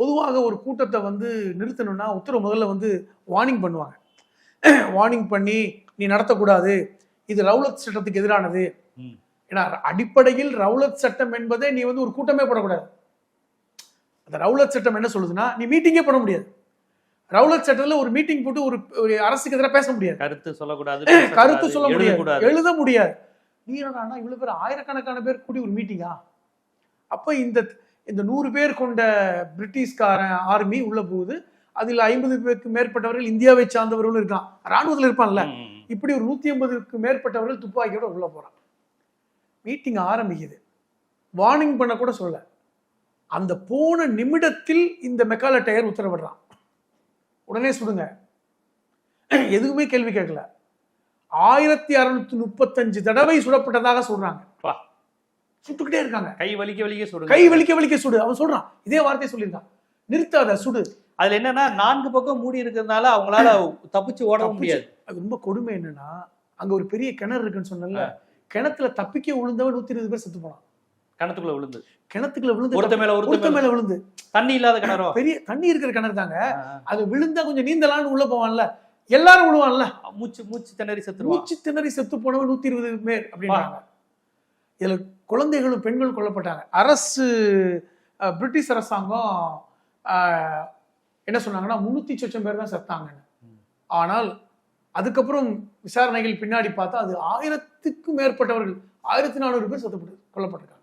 பொதுவாக ஒரு கூட்டத்தை வந்து நிறுத்தணும்னா உத்தரவு முதல்ல வந்து வார்னிங் பண்ணுவாங்க. வார்னிங் பண்ணி நீ நடத்தக்கூடாது. இது ரவுலத் சட்டத்துக்கு எதிரானது. ஏன்னா அடிப்படையில் ரவுலத் சட்டம் என்பதே நீ வந்து ஒரு கூட்டமே போடக்கூடாது. அந்த ரவுலத் சட்டம் என்ன சொல்லுதுன்னா நீ மீட்டிங்கே பண்ண முடியாது. ரவுலத் சட்டத்துல ஒரு மீட்டிங் போட்டு ஒரு ஒரு அரசுக்கு எதிராக பேச முடியாது. கருத்து சொல்லக்கூடாது கருத்து சொல்ல முடியாது. எழுத முடியாது. நீ என்னடா இவ்வளவு பேர் ஆயிரக்கணக்கான பேர் கூடி ஒரு மீட்டிங்கா அப்ப இந்த இந்த நூறு பேர் கொண்ட பிரிட்டிஷ்காரன் ஆர்மி உள்ள போகுது. அதில் ஐம்பது பேருக்கு மேற்பட்டவர்கள் இந்தியாவை சார்ந்தவர்களும் இருக்கான். ராணுவத்தில் இருப்பான்ல. இப்படி ஒரு நூத்தி ஐம்பதுக்கு மேற்பட்டவர்கள் துப்பாக்கியோட உள்ள போறான். மீட்டிங் ஆரம்பிக்குது. வார்னிங் பண்ண கூட சொல்ல அந்த போன நிமிடத்தில் இந்த மெக்கால டயர் உத்தரவிடுறான். உடனே சுடுங்க எதுவுமே கேள்வி கேட்கல. ஆயிரத்தி அறுநூத்தி முப்பத்தஞ்சு தடவை சுடப்பட்டதாக சொல்றாங்க. சுட்டுக்கிட்டே இருக்காங்க. கை வலிக்க வலிக்க சுடுங்க. கை வலிக்க வலிக்க சுடு. அவன் சொல்றான். இதே வார்த்தையை சொல்லியிருக்கான் நிறுத்தாத சுடு. அதுல என்னன்னா நான்கு பக்கம் மூடி இருக்கிறதுனால அவங்களால தப்பிச்சு தப்பிச்சு- முடியாது. அது ரொம்ப கொடுமை என்னன்னா அங்க ஒரு பெரிய கிணறு இருக்குன்னு சொன்னல கிணத்துல தப்பிக்க விழுந்தவன் நூத்தி இருபது பேர் செத்து போனான். கிணத்துக்குள்ள விழுந்து. கிணத்துக்குள்ள விழுந்து ஒருத்த மேல ஒருத்த மேல. விழுந்து. தண்ணி இல்லாத கிணறோ? பெரிய தண்ணி இருக்கிற கிணறு தாங்க. அது விழுந்தா கொஞ்சம் நீந்தலான்னு உள்ள போவான்ல. எல்லாரும் விழுவான்ல மூச்சு மூச்சு திணறி செத்துருவான். மூச்சு திணறி செத்து போனவன் நூத்தி இருபது பேர் அப்படின்றாங்க. இதில் குழந்தைகளும் பெண்களும் கொல்லப்பட்டாங்க. அரசு பிரிட்டிஷ் அரசாங்கம் என்ன சொன்னாங்கன்னா முன்னூற்றி சொச்சம் பேர் தான் செத்தாங்கன்னு. ஆனால் அதுக்கப்புறம் விசாரணைகள் பின்னாடி பார்த்தா அது ஆயிரத்துக்கும் மேற்பட்டவர்கள் ஆயிரத்தி நானூறு பேர் செத்து கொல்லப்பட்டிருக்காங்க.